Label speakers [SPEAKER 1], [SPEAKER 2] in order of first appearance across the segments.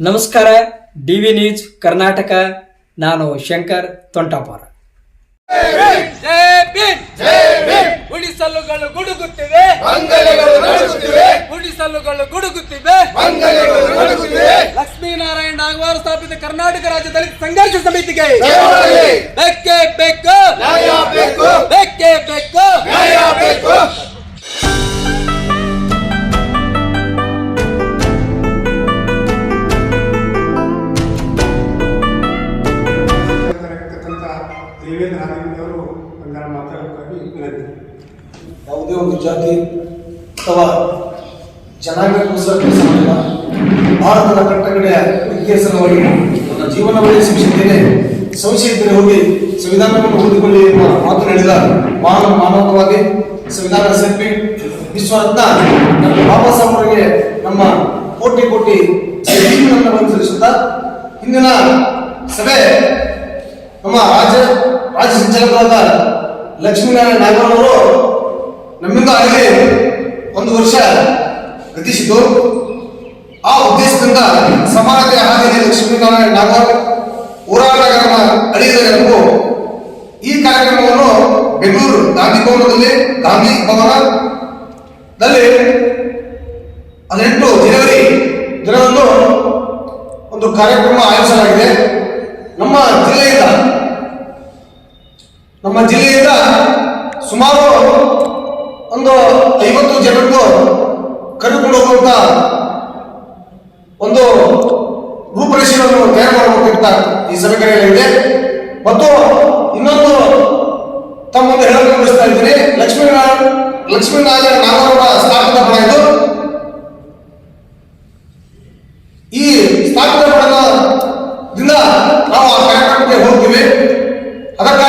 [SPEAKER 1] ನಮಸ್ಕಾರ D V news Karnataka. ನಾನು ಶಂಕರ್ ತೊಂಟಾಪುರ.
[SPEAKER 2] ಉಳಿಸಲುಗಳು ಗುಡುಗುತ್ತಿವೆ. ಗುಡಿಸಲುಗಳು ಗುಡುಗುತ್ತಿವೆ. ಲಕ್ಷ್ಮೀನಾರಾಯಣ ನಾಗವಾರ ಸ್ಥಾಪಿತ ಕರ್ನಾಟಕ ರಾಜ್ಯ ದಲಿತ ಸಂಘರ್ಷ ಸಮಿತಿಗೆ.
[SPEAKER 3] ಜಯವಾಗಲಿ.
[SPEAKER 2] ಬೇಕೇ ಬೇಕು.
[SPEAKER 3] ನ್ಯಾಯ ಬೇಕೇ.
[SPEAKER 2] ಬೇಕು
[SPEAKER 4] ವಿನಂತಿ
[SPEAKER 5] ಯಾವುದೇ ಒಂದು ಜಾತಿ ಅಥವಾ ಜನಾಂಗಕ್ಕೂ ಕೆಲಸ ಭಾರತದ ಕಟ್ಟಕಡೆಯ ಇತಿಹಾಸವಾಗಿ ನನ್ನ ಜೀವನವೇ ಶಿಕ್ಷಿದ್ದೇನೆ ಸಂಶಯದಲ್ಲಿ ಹೋಗಿ ಸಂವಿಧಾನವನ್ನು ಓದಿಕೊಳ್ಳಿ ಎಂಬ ಮಾತು ಹೇಳಿದ ಮಾನವ ಮಾನವವಾಗಿ ಸಂವಿಧಾನ ಶಿಲ್ಪಿ ವಿಶ್ವರತ್ನ ನಮ್ಮ ಬಾಬಾ ಸಾಹೇಬರಿಗೆ ನಮ್ಮ ಕೋಟಿ ಕೋಟಿ ಜೀವನವನ್ನು ಹಿಂದಿನ ಸಭೆ ನಮ್ಮ ರಾಜ್ಯ ರಾಜ್ಯ ಸಂಚಾಲಕರಾದ ಲಕ್ಷ್ಮೀನಾರಾಯಣ ನಾಗರವರು ನಮ್ಮಿಂದ ಆಗಲಿ ಒಂದು ವರ್ಷ ಗತಿಸಿತು ಆ ಉದ್ದೇಶದಿಂದ ಸಮಾನತೆ ಹಾದಿಯಲ್ಲಿ ಲಕ್ಷ್ಮೀನಾರಾಯಣ ನಾಗರ್ ಹೋರಾಟಗಾರನ ಅಡಿಯಲ್ಲಿ ನಮಗೂ ಈ ಕಾರ್ಯಕ್ರಮವನ್ನು ಬೆಂಗಳೂರು ಗಾಂಧಿ ಭವನದಲ್ಲಿ ಗಾಂಧಿ ಭವನದಲ್ಲಿ ಹದಿನೆಂಟು ಜನವರಿ ದಿನದಂದು ಒಂದು ಕಾರ್ಯಕ್ರಮ ಆಯೋಜಿಸಲಾಗಿದೆ. ನಮ್ಮ ಜಿಲ್ಲೆಯಿಂದ ನಮ್ಮ ಜಿಲ್ಲೆಯಿಂದ ಸುಮಾರು ಒಂದು ಐವತ್ತು ಜನರು ಕರೆದುಕೊಂಡು ಹೋಗುವಂತ ಒಂದು ರೂಪರೇಷೆಯನ್ನು ತಯಾರು ಮಾಡಬೇಕಂತ ಈ ಸಭೆ ಕರೆಯಲಾಗಿದೆ ಮತ್ತು ಇನ್ನೊಂದು ತಮ್ಮ ಮುಂದೆ ಹೇಳಲು ಬಯಸ್ತಾ ಇದ್ದೀನಿ. ಲಕ್ಷ್ಮೀನಾರಾಯಣ ಲಕ್ಷ್ಮೀನಾರಾಯಣ ನಾಗರವರ ಸ್ಥಾಪಿತ ಪಡ ಇದು. ಈ ಸ್ಥಾಪಿತ ಪಡದಿಂದ ನಾವು ಆ ಕಾರ್ಯಕ್ರಮಕ್ಕೆ ಹೋಗ್ತೀವಿ. ಅದಕ್ಕಾಗಿ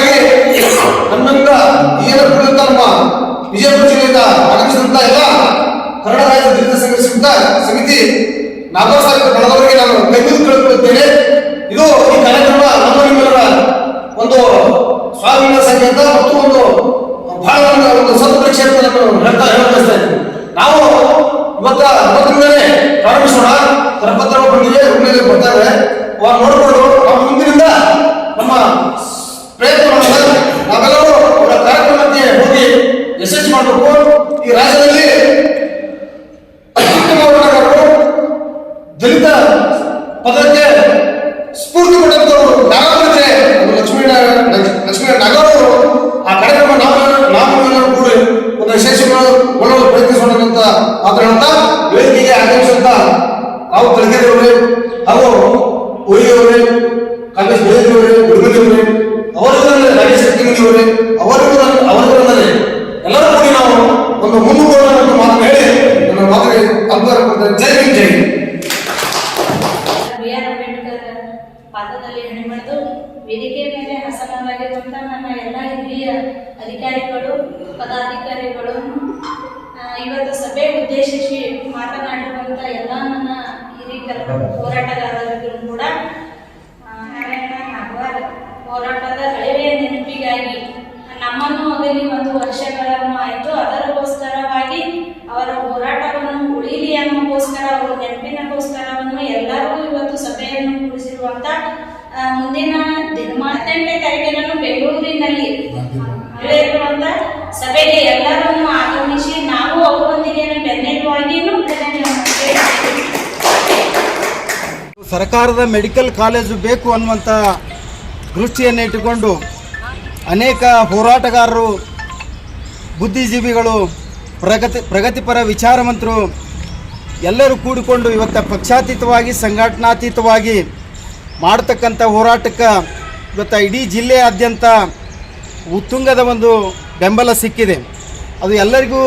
[SPEAKER 5] ವಿಜಯಪುರ ಜಿಲ್ಲೆಯಿಂದ ಆಗಮಿಸಿದಂತ ಎಲ್ಲ ಕನ್ನಡ ರಾಜ್ಯ ದಲಿತ ಸಂಘರ್ಷ ಸಮಿತಿ ನಾಗರ ಸಾಹಿತ್ಯ ಬಣದವರಿಗೆ ನಾನು ಕೈಮೂರು ಕೇಳಿಕೊಳ್ಳುತ್ತೇನೆ ಇದು ಈ ಕಾರ್ಯಕ್ರಮ ನಮ್ಮ ನಿಮ್ಮೆಲ್ಲರ ಒಂದು ಸ್ವಾಭಿಮಾನ ಸಂಕೇತ ಮತ್ತು ಒಂದು ಬಹಳ ಒಂದು ಒಂದು ಸತ್ಪರೀಕ್ಷೆ ಅಂತ ನಾನು ಹೇಳ್ತಾ ಹೇಳಬಯಸ್ತಾ ಇದ್ದೀನಿ ನಾವು ಇವತ್ತ ಇವತ್ತಿಂದಲೇ ಪ್ರಾರಂಭಿಸೋಣ ಕರಪತ್ರ ಬಂದಿದೆ ರೂಮ್ನಲ್ಲಿ ಬರ್ತಾರೆ ಅವಾಗ ನೋಡಿಕೊಂಡು ನಾವು ಮುಂದಿನಿಂದ ನಮ್ಮ ಪ್ರಯತ್ನವನ್ನು ನಾವೆಲ್ಲರೂ ಅವರ ಕಾರ್ಯಕ್ರಮಕ್ಕೆ ಹೋಗಿ ಯಶಸ್ವಿ ಮಾಡಬೇಕು ಈ ರಾಜ್ಯದಲ್ಲಿ ಅತ್ಯುತ್ತಮ ಹೋರಾಟಗಾರರು ದಲಿತ ಪದಕ್ಕೆ ಸ್ಫೂರ್ತಿ ಕೊಟ್ಟಂತವರು ಯಾರಾದ್ರೆ ಅದು ಲಕ್ಷ್ಮೀನಾರಾಯಣ ಲಕ್ಷ್ಮೀನಾರಾಯಣ ನಾಗರವರು ಆ ಕಾರ್ಯಕ್ರಮ ನಾವು ನಾವೆಲ್ಲರೂ ಕೂಡಿ ಒಂದು ಯಶಸ್ವಿಗೊಳ್ಳಲು ಪ್ರಯತ್ನಿಸೋಣ ಅಂತ ಮಾತನಾಡ್ತಾ ವೇದಿಕೆಗೆ ಆಗಮಿಸಿದಂತ ನಾವು ತಲಕೆರೆಯವರೇ ಹಾಗೂ ಉಳಿಯವರೇ ಕಾಂಗ್ರೆಸ್ ಬೇರೆಯವರೇ ಗುರುಮದಿಯವರೇ ಅವರಿಗೂ ರಾಜೇಶ್ ಅವರು ಅವರಿಗೂ ಅವರಿಗೂ ಎಲ್ಲರೂ ಕೂಡಿ ನಾವು ಒಂದು ಮುಂದೂಡೋಣ ಅಂತ ಮಾತು ಹೇಳಿ ನನ್ನ ಮಾತಿಗೆ ಅಕ್ಬರ್ ಜೈ ಹಿಂದ್, ಜೈ
[SPEAKER 6] ವೇದಿಕೆ ಮೇಲೆ ಹಸನಾಗಿರುವಂತ ನನ್ನ ಎಲ್ಲ ಹಿರಿಯ ಅಧಿಕಾರಿಗಳು, ಪದಾಧಿಕಾರಿಗಳು ಇವತ್ತು ಸಭೆ ಉದ್ದೇಶಿಸಿ ಮಾತನಾಡಿರುವಂತ ಎಲ್ಲ ನನ್ನ ಹಿರಿಯ ಹೋರಾಟಗಾರರಿಗೂ ಕೂಡ ಹೋರಾಟದ ಹಳೆಯ ನೆನಪಿಗಾಗಿ ನಮ್ಮನ್ನು ಅದರಲ್ಲಿ ಒಂದು ವರ್ಷಗಳನ್ನು ಆಯಿತು. ಅದರಗೋಸ್ಕರವಾಗಿ ಅವರ ಹೋರಾಟವನ್ನು ಉಳಿಲಿ ಅನ್ನೋಕ್ಕೋಸ್ಕರ, ಅವರ ನೆನಪಿನಕ್ಕೋಸ್ಕರವನ್ನು ಎಲ್ಲರೂ ಇವತ್ತು ಸಭೆಯನ್ನು ಕೂಡಿಸಿರುವಂತ ಮುಂದಿನ ದಿನ ಹದಿನೆಂಟನೇ ತಾರೀಕಿನನ್ನು ಬೆಂಗಳೂರಿನಲ್ಲಿ ನಡೆಯುವಂತ ಸಭೆಗೆ ಎಲ್ಲರನ್ನು ಆಗಮಿಸಿ ನಾವು ಅವರೊಂದಿಗೆ ಬೆನ್ನೆಲುವಾಗಿಯೂ
[SPEAKER 7] ಸರ್ಕಾರದ ಮೆಡಿಕಲ್ ಕಾಲೇಜು ಬೇಕು ಅನ್ನುವಂಥ ದೃಷ್ಟಿಯನ್ನು ಇಟ್ಟುಕೊಂಡು ಅನೇಕ ಹೋರಾಟಗಾರರು, ಬುದ್ಧಿಜೀವಿಗಳು, ಪ್ರಗತಿ, ಪ್ರಗತಿಪರ ವಿಚಾರವಂತರು ಎಲ್ಲರೂ ಕೂಡಿಕೊಂಡು ಇವತ್ತು ಪಕ್ಷಾತೀತವಾಗಿ, ಸಂಘಟನಾತೀತವಾಗಿ ಮಾಡತಕ್ಕಂಥ ಹೋರಾಟಕ್ಕೆ ಇವತ್ತು ಇಡೀ ಜಿಲ್ಲೆಯಾದ್ಯಂತ ಉತ್ತುಂಗದ ಒಂದು ಬೆಂಬಲ ಸಿಕ್ಕಿದೆ. ಅದು ಎಲ್ಲರಿಗೂ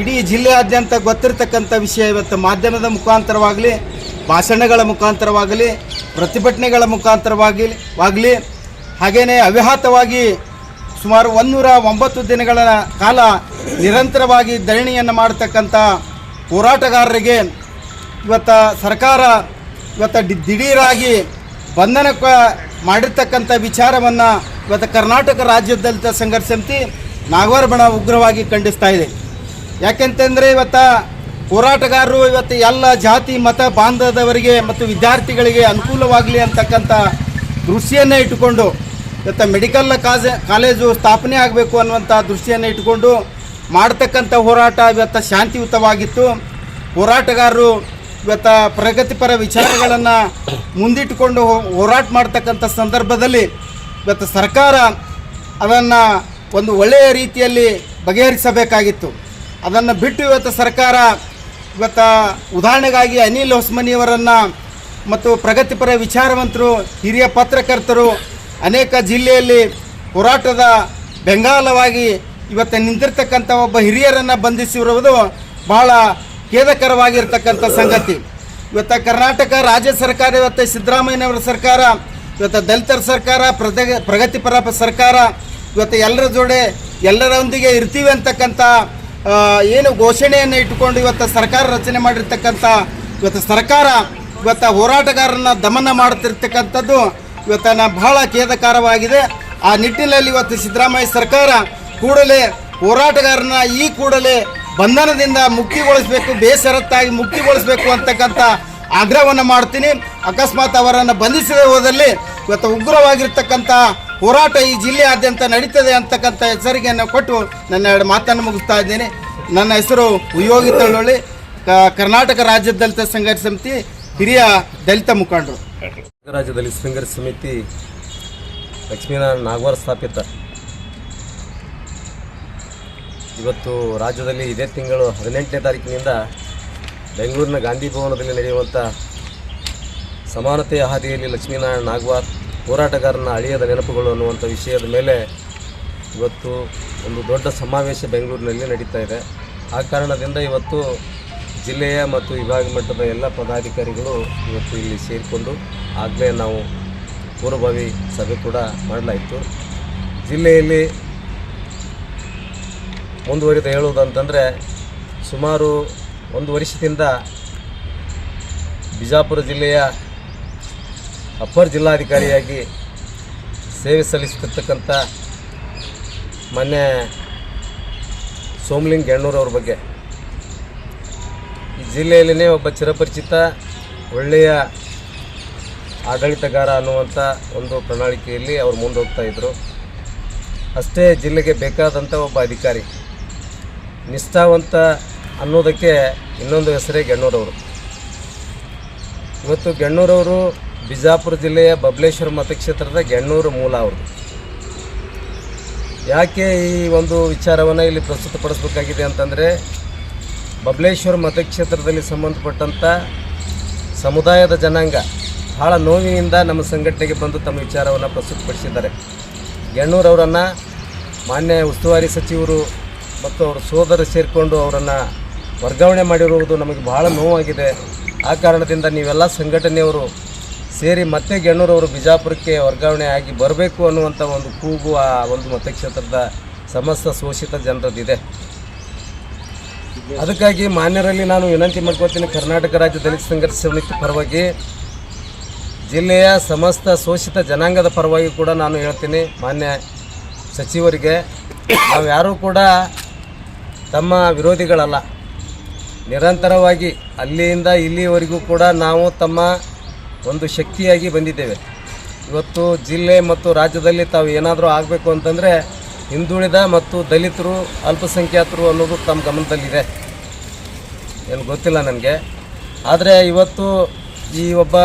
[SPEAKER 7] ಇಡೀ ಜಿಲ್ಲೆಯಾದ್ಯಂತ ಗೊತ್ತಿರತಕ್ಕಂಥ ವಿಷಯ ಇವತ್ತು ಮಾಧ್ಯಮದ ಮುಖಾಂತರವಾಗಲಿ ಭಾಷಣಗಳ ಮುಖಾಂತರವಾಗಲಿ, ಪ್ರತಿಭಟನೆಗಳ ಮುಖಾಂತರವಾಗಿ ಹಾಗೆಯೇ ಅವ್ಯಾಹತವಾಗಿ ಸುಮಾರು ಒಂದೂರ ಒಂಬತ್ತು ದಿನಗಳ ಕಾಲ ನಿರಂತರವಾಗಿ ಧರಣಿಯನ್ನು ಮಾಡತಕ್ಕಂಥ ಹೋರಾಟಗಾರರಿಗೆ ಇವತ್ತು ಸರ್ಕಾರ ಇವತ್ತು ದಿಢೀರಾಗಿ ಬಂಧನಕ್ಕೆ ಮಾಡಿರ್ತಕ್ಕಂಥ ವಿಚಾರವನ್ನು ಇವತ್ತು ಕರ್ನಾಟಕ ರಾಜ್ಯ ದಲಿತ ನಾಗವಾರ ಬಣ ಉಗ್ರವಾಗಿ ಖಂಡಿಸ್ತಾ ಇದೆ. ಯಾಕೆಂತಂದರೆ ಇವತ್ತು ಹೋರಾಟಗಾರರು ಇವತ್ತು ಎಲ್ಲ ಜಾತಿ, ಮತ, ಬಾಂಧವರಿಗೆ ಮತ್ತು ವಿದ್ಯಾರ್ಥಿಗಳಿಗೆ ಅನುಕೂಲವಾಗಲಿ ಅಂತಕ್ಕಂಥ ದೃಷ್ಟಿಯನ್ನೇ ಇಟ್ಟುಕೊಂಡು ಇವತ್ತು ಮೆಡಿಕಲ್ ಕಾಜ ಕಾಲೇಜು ಸ್ಥಾಪನೆ ಆಗಬೇಕು ಅನ್ನುವಂಥ ದೃಷ್ಟಿಯನ್ನು ಇಟ್ಟುಕೊಂಡು ಮಾಡ್ತಕ್ಕಂಥ ಹೋರಾಟ ಇವತ್ತು ಶಾಂತಿಯುತವಾಗಿತ್ತು. ಹೋರಾಟಗಾರರು ಇವತ್ತು ಪ್ರಗತಿಪರ ವಿಚಾರಗಳನ್ನು ಮುಂದಿಟ್ಟುಕೊಂಡು ಹೋರಾಟ ಮಾಡ್ತಕ್ಕಂಥ ಸಂದರ್ಭದಲ್ಲಿ ಇವತ್ತು ಸರ್ಕಾರ ಅದನ್ನು ಒಂದು ಒಳ್ಳೆಯ ರೀತಿಯಲ್ಲಿ ಬಗೆಹರಿಸಬೇಕಾಗಿತ್ತು. ಅದನ್ನು ಬಿಟ್ಟು ಇವತ್ತು ಸರ್ಕಾರ ಇವತ್ತು ಉದಾಹರಣೆಗಾಗಿ ಅನಿಲ್ ಹೊಸ್ಮನಿಯವರನ್ನು ಮತ್ತು ಪ್ರಗತಿಪರ ವಿಚಾರವಂತರು, ಹಿರಿಯ ಪತ್ರಕರ್ತರು, ಅನೇಕ ಜಿಲ್ಲೆಯಲ್ಲಿ ಹೋರಾಟದ ಬೆಂಗಾಲವಾಗಿ ಇವತ್ತು ನಿಂತಿರ್ತಕ್ಕಂಥ ಒಬ್ಬ ಹಿರಿಯರನ್ನು ಬಂಧಿಸಿರುವುದು ಬಹಳ ಖೇದಕರವಾಗಿರ್ತಕ್ಕಂಥ ಸಂಗತಿ. ಇವತ್ತು ಕರ್ನಾಟಕ ರಾಜ್ಯ ಸರ್ಕಾರ, ಇವತ್ತು ಸಿದ್ದರಾಮಯ್ಯನವರ ಸರ್ಕಾರ, ಇವತ್ತು ದಲಿತರ ಸರ್ಕಾರ ಪ್ರಗ ಪ್ರಗತಿಪರ ಸರ್ಕಾರ, ಇವತ್ತು ಎಲ್ಲರ ಜೋಡೆ ಎಲ್ಲರೊಂದಿಗೆ ಇರ್ತೀವಿ ಅಂತಕ್ಕಂಥ ಏನು ಘೋಷಣೆಯನ್ನು ಇಟ್ಟುಕೊಂಡು ಇವತ್ತು ಸರ್ಕಾರ ರಚನೆ ಮಾಡಿರ್ತಕ್ಕಂಥ ಇವತ್ತು ಸರ್ಕಾರ ಇವತ್ತು ಹೋರಾಟಗಾರರನ್ನ ದಮನ ಮಾಡುತ್ತಿರ್ತಕ್ಕಂಥದ್ದು ಇವತ್ತು ನಾ ಬಹಳ ಖೇದಕರವಾಗಿದೆ. ಆ ನಿಟ್ಟಿನಲ್ಲಿ ಇವತ್ತು ಸಿದ್ದರಾಮಯ್ಯ ಸರ್ಕಾರ ಕೂಡಲೇ ಹೋರಾಟಗಾರನ ಈ ಕೂಡಲೇ ಬಂಧನದಿಂದ ಮುಕ್ತಿಗೊಳಿಸಬೇಕು ಬೇಷರತ್ತಾಗಿ ಮುಕ್ತಿಗೊಳಿಸಬೇಕು ಅಂತಕ್ಕಂಥ ಆಗ್ರಹವನ್ನು ಮಾಡ್ತೀನಿ. ಅಕಸ್ಮಾತ್ ಅವರನ್ನು ಬಂಧಿಸಿದ ಹೋದಲ್ಲಿ ಇವತ್ತು ಉಗ್ರವಾಗಿರ್ತಕ್ಕಂಥ ಹೋರಾಟ ಈ ಜಿಲ್ಲೆಯಾದ್ಯಂತ ನಡೀತದೆ ಅಂತಕ್ಕಂಥ ಹೆಸರಿಗೆಯನ್ನು ಕೊಟ್ಟು ನನ್ನ ಎರಡು ಮಾತನ್ನು ಮುಗಿಸ್ತಾ ಇದ್ದೇನೆ. ನನ್ನ ಹೆಸರು ಉಯೋಗಿ ತಳ್ಳೊಳ್ಳಿ ಕರ್ನಾಟಕ ರಾಜ್ಯ ದಲಿತ ಸಂಘರ್ಷ ಸಮಿತಿ ಹಿರಿಯ ದಲಿತ ಮುಖಂಡರು.
[SPEAKER 8] ರಾಜ್ಯದಲ್ಲಿ ಸಂಘರ್ಷ ಸಮಿತಿ ಲಕ್ಷ್ಮೀನಾರಾಯಣ ನಾಗವಾರ ಸ್ಥಾಪಿತ. ಇವತ್ತು ರಾಜ್ಯದಲ್ಲಿ ಇದೇ ತಿಂಗಳು ಹದಿನೆಂಟನೇ ತಾರೀಕಿನಿಂದ ಬೆಂಗಳೂರಿನ ಗಾಂಧಿ ಭವನದಲ್ಲಿ ನಡೆಯುವಂಥ ಸಮಾನತೆಯ ಹಾದಿಯಲ್ಲಿ ಲಕ್ಷ್ಮೀನಾರಾಯಣ ನಾಗವಾರ್ ಹೋರಾಟಗಾರನ ಅಳಿಯದ ನೆನಪುಗಳು ಅನ್ನುವಂಥ ವಿಷಯದ ಮೇಲೆ ಇವತ್ತು ಒಂದು ದೊಡ್ಡ ಸಮಾವೇಶ ಬೆಂಗಳೂರಿನಲ್ಲಿ ನಡೀತಾ ಇದೆ. ಆ ಕಾರಣದಿಂದ ಇವತ್ತು ಜಿಲ್ಲೆಯ ಮತ್ತು ವಿಭಾಗ ಮಟ್ಟದ ಎಲ್ಲ ಪದಾಧಿಕಾರಿಗಳು ಇವತ್ತು ಇಲ್ಲಿ ಸೇರಿಕೊಂಡು ಆಗಲೇ ನಾವು ಪೂರ್ವಭಾವಿ ಸಭೆ ಕೂಡ ಮಾಡಲಾಯಿತು. ಜಿಲ್ಲೆಯಲ್ಲಿ ಮುಂದುವರಿದ ಹೇಳುವುದಂತಂದರೆ ಸುಮಾರು ಒಂದು ವರ್ಷದಿಂದ ಬಿಜಾಪುರ ಜಿಲ್ಲೆಯ ಅಪ್ಪರ್ ಜಿಲ್ಲಾಧಿಕಾರಿಯಾಗಿ ಸೇವೆ ಸಲ್ಲಿಸುತ್ತಿರ್ತಕ್ಕಂಥ ಮೊನ್ನೆ ಸೋಮಲಿಂಗ್ ಗೆಣ್ಣೂರವ್ರ ಬಗ್ಗೆ. ಈ ಜಿಲ್ಲೆಯಲ್ಲಿನೇ ಒಬ್ಬ ಚಿರಪರಿಚಿತ, ಒಳ್ಳೆಯ ಆಡಳಿತಗಾರ ಅನ್ನುವಂಥ ಒಂದು ಪ್ರಣಾಳಿಕೆಯಲ್ಲಿ ಅವ್ರು ಮುಂದೋಗ್ತಾ ಇದ್ದರು ಅಷ್ಟೇ ಜಿಲ್ಲೆಗೆ ಬೇಕಾದಂಥ ಒಬ್ಬ ಅಧಿಕಾರಿ, ನಿಷ್ಠಾವಂತ ಅನ್ನೋದಕ್ಕೆ ಇನ್ನೊಂದು ಹೆಸರೇ ಗೆಣ್ಣೂರವರು. ಇವತ್ತು ಗೆಣ್ಣೂರವರು ಬಿಜಾಪುರ ಜಿಲ್ಲೆಯ ಬಬಲೇಶ್ವರ ಮತಕ್ಷೇತ್ರದ ಗೆಣ್ಣೂರು ಮೂಲ ಅವ್ರದ್ದು. ಯಾಕೆ ಈ ಒಂದು ವಿಚಾರವನ್ನು ಇಲ್ಲಿ ಪ್ರಸ್ತುತಪಡಿಸಬೇಕಾಗಿದೆ ಅಂತಂದರೆ, ಬಬಲೇಶ್ವರ ಮತಕ್ಷೇತ್ರದಲ್ಲಿ ಸಂಬಂಧಪಟ್ಟಂಥ ಸಮುದಾಯದ ಜನಾಂಗ ಭಾಳ ನೋವಿನಿಂದ ನಮ್ಮ ಸಂಘಟನೆಗೆ ಬಂದು ತಮ್ಮ ವಿಚಾರವನ್ನು ಪ್ರಸ್ತುತಪಡಿಸಿದ್ದಾರೆ. ಗೆಣ್ಣೂರವರನ್ನು ಮಾನ್ಯ ಉಸ್ತುವಾರಿ ಸಚಿವರು ಮತ್ತು ಅವರ ಸೋದರ ಸೇರಿಕೊಂಡು ಅವರನ್ನು ವರ್ಗಾವಣೆ ಮಾಡಿರುವುದು ನಮಗೆ ಬಹಳ ನೋವಾಗಿದೆ. ಆ ಕಾರಣದಿಂದ ನೀವೆಲ್ಲ ಸಂಘಟನೆಯವರು ಸೇರಿ ಮತ್ತೆ ಗೆಣ್ಣೂರವರು ಬಿಜಾಪುರಕ್ಕೆ ವರ್ಗಾವಣೆ ಆಗಿ ಬರಬೇಕು ಅನ್ನುವಂಥ ಒಂದು ಕೂಗು ಆ ಒಂದು ಮತಕ್ಷೇತ್ರದ ಸಮಸ್ತ ಶೋಷಿತ ಜನರದ್ದಿದೆ ಅದಕ್ಕಾಗಿ ಮಾನ್ಯರಲ್ಲಿ ನಾನು ವಿನಂತಿ ಮಾಡ್ಕೋತೀನಿ ಕರ್ನಾಟಕ ರಾಜ್ಯ ದಲಿತ ಸಂಘರ್ಷ ಸಮಿತಿ ಪರವಾಗಿ, ಜಿಲ್ಲೆಯ ಸಮಸ್ತ ಶೋಷಿತ ಜನಾಂಗದ ಪರವಾಗಿ ಕೂಡ ನಾನು ಹೇಳ್ತೀನಿ ಮಾನ್ಯ ಸಚಿವರಿಗೆ. ನಾವು ಯಾರೂ ಕೂಡ ತಮ್ಮ ವಿರೋಧಿಗಳಲ್ಲ. ನಿರಂತರವಾಗಿ ಅಲ್ಲಿಯಿಂದ ಇಲ್ಲಿಯವರೆಗೂ ಕೂಡ ನಾವು ತಮ್ಮ ಒಂದು ಶಕ್ತಿಯಾಗಿ ಬಂದಿದ್ದೇವೆ. ಇವತ್ತು ಜಿಲ್ಲೆ ಮತ್ತು ರಾಜ್ಯದಲ್ಲಿ ತಾವು ಏನಾದರೂ ಆಗಬೇಕು ಅಂತಂದರೆ ಹಿಂದುಳಿದ ಮತ್ತು ದಲಿತರು, ಅಲ್ಪಸಂಖ್ಯಾತರು ಅನ್ನೋದು ತಮ್ಮ ಗಮನದಲ್ಲಿದೆ. ಏನು ಗೊತ್ತಿಲ್ಲ ನನಗೆ. ಆದರೆ ಇವತ್ತು ಈ ಒಬ್ಬ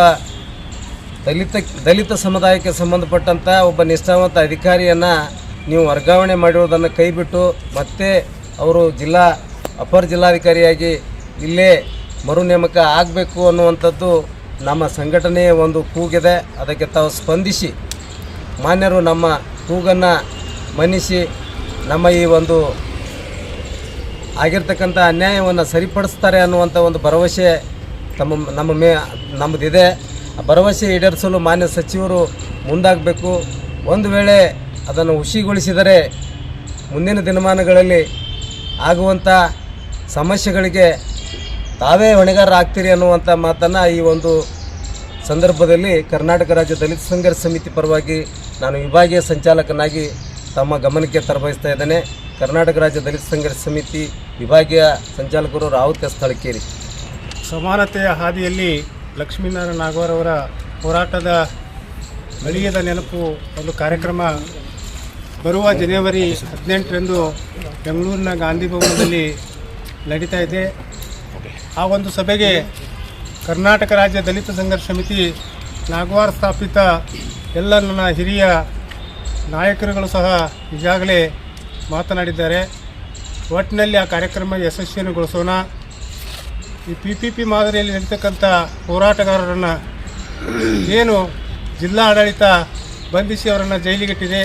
[SPEAKER 8] ದಲಿತ ದಲಿತ ಸಮುದಾಯಕ್ಕೆ ಸಂಬಂಧಪಟ್ಟಂಥ ಒಬ್ಬ ನಿಷ್ಠಾವಂತ ಅಧಿಕಾರಿಯನ್ನು ನೀವು ವರ್ಗಾವಣೆ ಮಾಡಿರೋದನ್ನು ಕೈಬಿಟ್ಟು ಮತ್ತೆ ಅವರು ಜಿಲ್ಲಾ, ಅಪರ ಜಿಲ್ಲಾಧಿಕಾರಿಯಾಗಿ ಇಲ್ಲೇ ಮರು ನೇಮಕ ಆಗಬೇಕು ಅನ್ನುವಂಥದ್ದು ನಮ್ಮ ಸಂಘಟನೆಯ ಒಂದು ಕೂಗಿದೆ, ಅದಕ್ಕೆ ತಾವು ಸ್ಪಂದಿಸಿ, ಮಾನ್ಯರು ನಮ್ಮ ಕೂಗನ್ನು ಮನ್ನಿಸಿ, ನಮ್ಮ ಈ ಒಂದು ಆಗಿರ್ತಕ್ಕಂಥ ಅನ್ಯಾಯವನ್ನು ಸರಿಪಡಿಸ್ತಾರೆ ಅನ್ನುವಂಥ ಒಂದು ಭರವಸೆ ತಮ್ಮ, ನಮ್ಮ ಮೇ, ನಮ್ಮದಿದೆ. ಆ ಭರವಸೆ ಈಡೇರಿಸಲು ಮಾನ್ಯ ಸಚಿವರು ಮುಂದಾಗಬೇಕು. ಒಂದು ವೇಳೆ ಅದನ್ನು ಹುಸಿಗೊಳಿಸಿದರೆ ಮುಂದಿನ ದಿನಮಾನಗಳಲ್ಲಿ ಆಗುವಂಥ ಸಮಸ್ಯೆಗಳಿಗೆ ತಾವೇ ಹೊಣೆಗಾರರಾಗ್ತೀರಿ ಅನ್ನುವಂಥ ಮಾತನ್ನು ಈ ಒಂದು ಸಂದರ್ಭದಲ್ಲಿ ಕರ್ನಾಟಕ ರಾಜ್ಯ ದಲಿತ ಸಂಘರ್ಷ ಸಮಿತಿ ಪರವಾಗಿ ನಾನು ವಿಭಾಗೀಯ ಸಂಚಾಲಕನಾಗಿ ತಮ್ಮ ಗಮನಕ್ಕೆ ತರಬಯಸ್ತಾ ಇದ್ದೇನೆ. ಕರ್ನಾಟಕ ರಾಜ್ಯ ದಲಿತ ಸಂಘರ್ಷ ಸಮಿತಿ ವಿಭಾಗೀಯ ಸಂಚಾಲಕರು ರಾವುತ್ ಸ್ಥಳಕ್ಕೇರಿ
[SPEAKER 4] ಸಮಾನತೆಯ ಹಾದಿಯಲ್ಲಿ ಲಕ್ಷ್ಮೀನಾರಾಯಣ ನಾಗವರವರ ಹೋರಾಟದ ಬಳಿಯದ ನೆನಪು ಒಂದು ಕಾರ್ಯಕ್ರಮ ಬರುವ ಜನವರಿ ಹದಿನೆಂಟರಂದು ಬೆಂಗಳೂರಿನ ಗಾಂಧಿ ಭವನದಲ್ಲಿ ನಡೀತಾ ಇದೆ. ಆ ಒಂದು ಸಭೆಗೆ ಕರ್ನಾಟಕ ರಾಜ್ಯ ದಲಿತ ಸಂಘರ್ಷ ಸಮಿತಿ, ನಾಗವಾರ ಸ್ಥಾಪಿತ ಎಲ್ಲ ನನ್ನ ಹಿರಿಯ ನಾಯಕರುಗಳು ಸಹ ಈಗಾಗಲೇ ಮಾತನಾಡಿದ್ದಾರೆ. ಒಟ್ಟಿನಲ್ಲಿ ಆ ಕಾರ್ಯಕ್ರಮ ಯಶಸ್ವಿಯನ್ನುಗೊಳಿಸೋಣ ಈ ಪಿ ಪಿ ಪಿ ಮಾದರಿಯಲ್ಲಿ ನಡೀತಕ್ಕಂಥ ಹೋರಾಟಗಾರರನ್ನು ಏನು ಜಿಲ್ಲಾ ಆಡಳಿತ ಬಂಧಿಸಿ ಅವರನ್ನು ಜೈಲಿಗಿಟ್ಟಿದೆ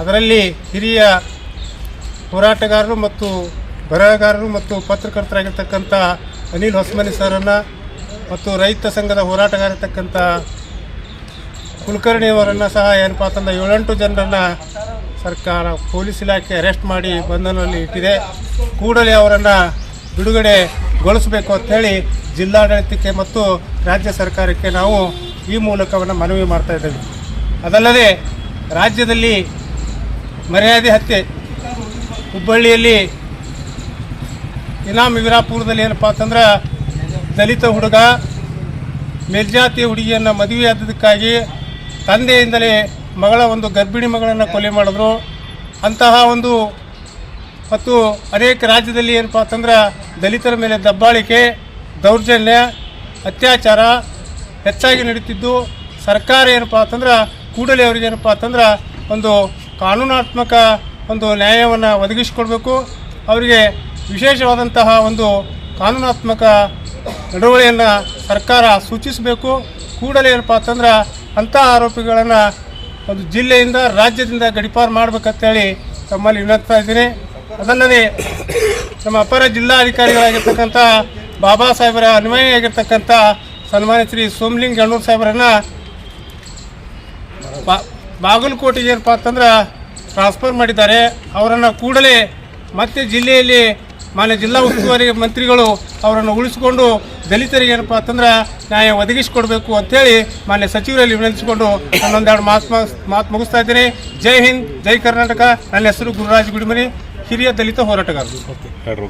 [SPEAKER 4] ಅದರಲ್ಲಿ ಹಿರಿಯ ಹೋರಾಟಗಾರರು ಮತ್ತು ಬರಹಗಾರರು ಮತ್ತು ಪತ್ರಕರ್ತರಾಗಿರ್ತಕ್ಕಂಥ ಅನಿಲ್ ಹೊಸಮನಿ ಸರನ್ನು ಮತ್ತು ರೈತ ಸಂಘದ ಹೋರಾಟಗಾರಿರ್ತಕ್ಕಂಥ ಕುಲಕರ್ಣಿಯವರನ್ನು ಸಹ ಏನಪ್ಪ ಅಂತಂದ್ರೆ ಏಳೆಂಟು ಜನರನ್ನು ಸರ್ಕಾರ, ಪೊಲೀಸ್ ಇಲಾಖೆ ಅರೆಸ್ಟ್ ಮಾಡಿ ಬಂಧನದಲ್ಲಿ ಇಟ್ಟಿದೆ. ಕೂಡಲೇ ಅವರನ್ನು ಬಿಡುಗಡೆಗೊಳಿಸಬೇಕು ಅಂತೇಳಿ ಜಿಲ್ಲಾಡಳಿತಕ್ಕೆ ಮತ್ತು ರಾಜ್ಯ ಸರ್ಕಾರಕ್ಕೆ ನಾವು ಈ ಮೂಲಕವನ್ನು ಮನವಿ ಮಾಡ್ತಾ ಇದ್ದೇವೆ. ಅದಲ್ಲದೆ ರಾಜ್ಯದಲ್ಲಿ ಮರ್ಯಾದೆ ಹತ್ಯೆ, ಹುಬ್ಬಳ್ಳಿಯಲ್ಲಿ ಇನಾಮ್ ವಿರಾಪುರದಲ್ಲಿ ಏನಪ್ಪ ಅಂತಂದ್ರೆ ದಲಿತ ಹುಡುಗ, ಮೇಲ್ಜಾತಿ ಹುಡುಗಿಯನ್ನು ಮದುವೆ ಆದದಕ್ಕಾಗಿ ತಂದೆಯಿಂದಲೇ ಮಗಳ ಒಂದು ಗರ್ಭಿಣಿ ಮಗಳನ್ನು ಕೊಲೆ ಮಾಡಿದ್ರು. ಅಂತಹ ಒಂದು ಮತ್ತು ಅನೇಕ ರಾಜ್ಯದಲ್ಲಿ ಏನಪ್ಪ ಅಂತಂದ್ರೆ ದಲಿತರ ಮೇಲೆ ದಬ್ಬಾಳಿಕೆ, ದೌರ್ಜನ್ಯ, ಅತ್ಯಾಚಾರ ಹೆಚ್ಚಾಗಿ ನಡೀತಿದ್ದು. ಸರ್ಕಾರ ಏನಪ್ಪ ಅಂತಂದ್ರೆ ಕೂಡಲೇ ಅವರಿಗೆ ಏನಪ್ಪ ಅಂತಂದ್ರೆ ಒಂದು ಕಾನೂನಾತ್ಮಕ ಒಂದು ನ್ಯಾಯವನ್ನು ಒದಗಿಸಿಕೊಡ್ಬೇಕು. ಅವರಿಗೆ ವಿಶೇಷವಾದಂತಹ ಒಂದು ಕಾನೂನಾತ್ಮಕ ನಡವಳಿಯನ್ನು ಸರ್ಕಾರ ಸೂಚಿಸಬೇಕು. ಕೂಡಲೇ ಏನಪ್ಪ ಅಂತಂದ್ರೆ ಅಂತಹ ಆರೋಪಿಗಳನ್ನು ಒಂದು ಜಿಲ್ಲೆಯಿಂದ ರಾಜ್ಯದಿಂದ ಗಡಿಪಾರು ಮಾಡ್ಬೇಕಂತೇಳಿ ತಮ್ಮಲ್ಲಿ ವಿನಂತಿಸ್ತಾ ಇದ್ದೀನಿ. ಅದಲ್ಲದೆ ನಮ್ಮ ಅಪರ ಜಿಲ್ಲಾಧಿಕಾರಿಗಳಾಗಿರ್ತಕ್ಕಂಥ ಬಾಬಾ ಸಾಹೇಬರ ಅನ್ವಯಿಯಾಗಿರ್ತಕ್ಕಂಥ ಸನ್ಮಾನ್ಯ ಶ್ರೀ ಸೋಮಲಿಂಗ್ ಗಣ್ಣೂರು ಸಾಹೇಬರನ್ನು ಬಾ, ಬಾಗಲಕೋಟೆಗೆ ಏನಪ್ಪ ಅಂತಂದ್ರೆ ಟ್ರಾನ್ಸ್ಫರ್ ಮಾಡಿದ್ದಾರೆ. ಅವರನ್ನು ಕೂಡಲೇ ಮತ್ತೆ ಜಿಲ್ಲೆಯಲ್ಲಿ ಮಾನ್ಯ ಜಿಲ್ಲಾ ಉಸ್ತುವಾರಿ ಮಂತ್ರಿಗಳು ಅವರನ್ನು ಉಳಿಸಿಕೊಂಡು ದಲಿತರಿಗೆ ಏನಪ್ಪ ಅಂತಂದ್ರೆ ನ್ಯಾಯ ಒದಗಿಸಿಕೊಡ್ಬೇಕು ಅಂತೇಳಿ ಮಾನ್ಯ ಸಚಿವರಲ್ಲಿ ವಿನಂತಿಸಿಕೊಂಡು ನಾನೊಂದೆರಡು ಮಾತು ಮಾತು ಮುಗಿಸ್ತಾ ಇದ್ದೀನಿ. ಜೈ ಹಿಂದ್ ಜೈ ಕರ್ನಾಟಕ. ನನ್ನ ಹೆಸರು ಗುರುರಾಜ್ ಗುಡಿಮನಿ ಹಿರಿಯ ದಲಿತ ಹೋರಾಟಗಾರರು.